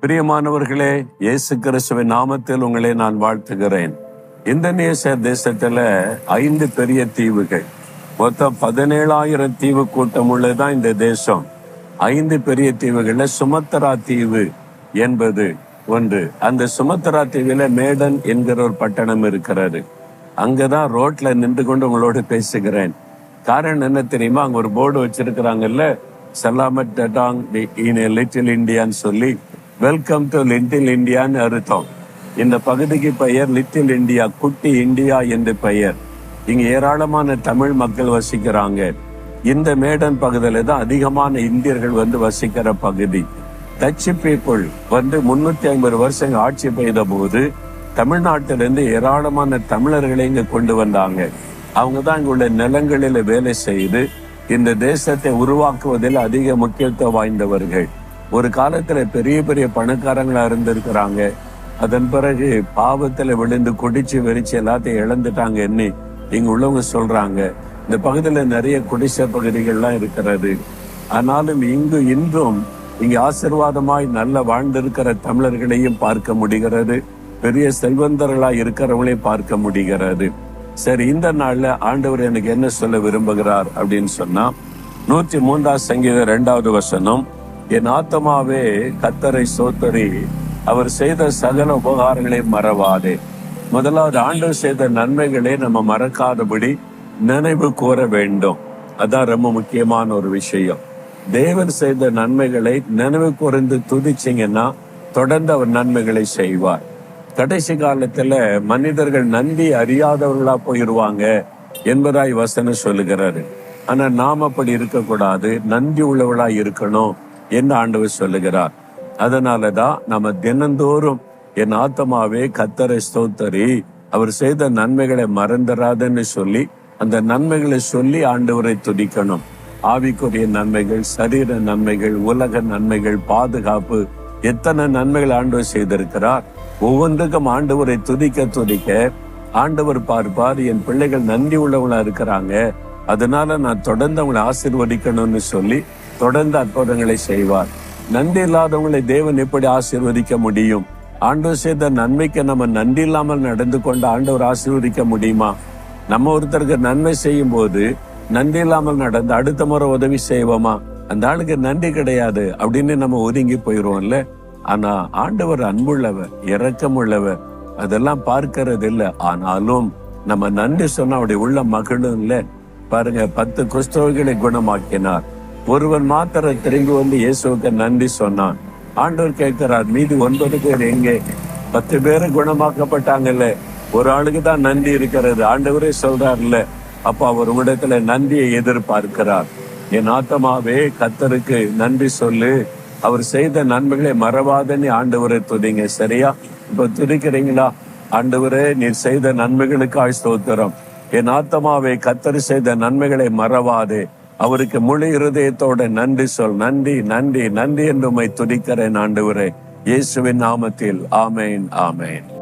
பிரியமானவர்களே இயேசு கிறிஸ்துவின் நாமத்தில் உங்களை நான் வாழ்த்துகிறேன். இந்தோனேசிய தேசத்துல ஐந்து பெரிய தீவுகள். மொத்தம் பதினேழாயிரம் தீவு கூட்டம் உள்ளதுதான் இந்த தேசம். ஐந்து பெரிய தீவுகள்ல சுமத்ரா தீவு என்பது ஒன்று. அந்த சுமத்ரா தீவுல மேடன் என்கிற ஒரு பட்டணம் இருக்கிறது. அங்கதான் ரோட்ல நின்று கொண்டு உங்களோட பேசுகிறேன். காரணம் என்ன தெரியுமா? அங்க ஒரு போர்டு வச்சிருக்கிறாங்கல்ல சலாமத் டட்டாங் இன் லிட்டில் இந்தியான்னு சொல்லி வெல்கம் டு லிட்டில் இந்தியான்னு அர்த்தம். இந்த பகுதிக்கு பெயர் லிட்டில் இந்தியா குட்டி இந்தியா என்று பெயர். இங்க ஏராளமான தமிழ் மக்கள் வசிக்கிறாங்க. இந்த மேடன் பகுதியில தான் அதிகமான இந்தியர்கள் வந்து வசிக்கிற பகுதி. டச்சு பீப்புள் வந்து முன்னூத்தி ஐம்பது வருஷம் ஆட்சி பெய்த போது தமிழ்நாட்டிலிருந்து ஏராளமான தமிழர்களை இங்க கொண்டு வந்தாங்க. அவங்க தான் இங்குள்ள நிலங்களில வேலை செய்து இந்த தேசத்தை உருவாக்குவதில் அதிக முக்கியத்துவம் வாய்ந்தவர்கள். ஒரு காலத்துல பெரிய பெரிய பணக்காரங்களா இருந்திருக்கிறாங்க. அதன் பிறகு பாவத்துல விழுந்து குடிச்சு வெறிச்சு எல்லாத்தையும் இழந்துட்டாங்க எண்ணி இங்க உள்ளவங்க சொல்றாங்க. இந்த பகுதியில நிறைய குடிசை பகுதிகள்லாம் இருக்கிறது. ஆனாலும் இங்கு இன்றும் இங்க ஆசிர்வாதமாய் நல்ல வாழ்ந்திருக்கிற தமிழர்களையும் பார்க்க முடிகிறது. பெரிய செல்வந்தர்களா இருக்கிறவங்களே பார்க்க முடிகிறது. சரி இந்த நாள்ல ஆண்டவர் எனக்கு என்ன சொல்ல விரும்புகிறார் அப்படின்னு சொன்னா நூற்றி மூன்றாம் சங்கீத இரண்டாவது வசனம் என் ஆத்மாவே கத்தரை சோத்தரி அவர் செய்த சகல உபகாரங்களை மறவாதே. முதலாவது ஆண்டவர் செய்த நன்மைகளை நம்ம மறக்காதபடி நினைவு கூற வேண்டும். அதான் ரொம்ப முக்கியமான ஒரு விஷயம். தேவன் செய்த நன்மைகளை நினைவு குறைந்து துதிச்சிங்கன்னா தொடர்ந்து அவர் நன்மைகளை செய்வார். கடைசி காலத்துல மனிதர்கள் நன்றி அறியாதவர்களா போயிடுவாங்க என்பதாய் வசனம் சொல்லுகிறாரு. ஆனா நாம் அப்படி இருக்கக்கூடாது நன்றி உள்ளவளா இருக்கணும் என்று ஆண்டவர் சொல்லுகிறார். அதனாலதான் நம்ம தினந்தோறும் என் ஆத்தமாவே கத்தரை ஸ்தோத்தரி அவர் செய்த நன்மைகளை மறந்துடாதன்னு சொல்லி அந்த நன்மைகளை சொல்லி ஆண்டவரை துடிக்கணும் ஆவிக்குரிய நன்மைகள் சரீர நன்மைகள் உலக நன்மைகள் பாதுகாப்பு எத்தனை நன்மைகள் ஆண்டவர் செய்திருக்கிறார்? ஒவ்வொன்றுக்கும் ஆண்டவரை துதிக்க துதிக்க ஆண்டவர் பார்ப்பார் என் பிள்ளைகள் நன்றி உள்ளவங்களா இருக்கிறாங்க. அதனால நான் தொடர்ந்து அவங்களை ஆசிர்வதிக்கணும்னு சொல்லி தொடர்ந்து அற்புதங்களை செய்வார். நன்றி இல்லாதவங்களை தேவன் எப்படி ஆசிர்வதிக்க முடியும்? ஆண்டவர் செய்த நன்மைக்கு நம்ம நன்றி இல்லாமல் நடந்து கொண்டு ஆண்டவர் ஆசீர்வதிக்க முடியுமா? நம்ம ஒருத்தருக்கு நன்மை செய்யும் போது நன்றி இல்லாமல் நடந்து அடுத்த முறை உதவி செய்வோமா? அந்த ஆளுக்கு நன்றி கிடையாது அப்படின்னு நம்ம ஒதுங்கி போயிடுவோம்ல ஆனா ஆண்டவர் அன்புள்ளவர் இரக்கமுள்ளவர் அதெல்லாம் பார்க்கறது இல்ல ஆனாலும் நம்ம நன்றி சொன்னா அவருடைய உள்ள மகளும் இல்ல. பாருங்க பத்து கிறிஸ்தவர்களை குணமாக்கினார். ஒருவன் மாத்திர திரும்பி வந்து இயேசுவுக்கு நன்றி சொன்னான். ஆண்டவர் கேட்கிறார் மீதி ஒன்பது பேர் எங்கே? பத்து பேரை குணமாக்கப்பட்டாங்கல்ல. ஒரு ஆளுக்கு தான் நன்றி இருக்கிறது. ஆண்டவரே சொல்றாருல்ல அப்ப அவர் உடத்துல நன்றியை எதிர்பார்க்கிறார். என் ஆத்தமாவே கத்தருக்கு நன்றி சொல்லு. அவர் செய்த நன்மைகளை மறவாதன்னு ஆண்டவரை துதிங்க. சரியா? இப்ப துதிக்கிறீங்களா? ஆண்டவரே நீர் செய்த நன்மைகளுக்காய் ஸ்தோத்திரம். என் ஆத்தமாவை கத்தரி செய்த நன்மைகளை மறவாதே. அவருக்கு முழு இருதயத்தோட நன்றி சொல். நன்றி நன்றி நன்றி என்று உண்மை துதிக்கிறேன் ஆண்டவரே. இயேசுவின் நாமத்தில். ஆமேன் ஆமேன்.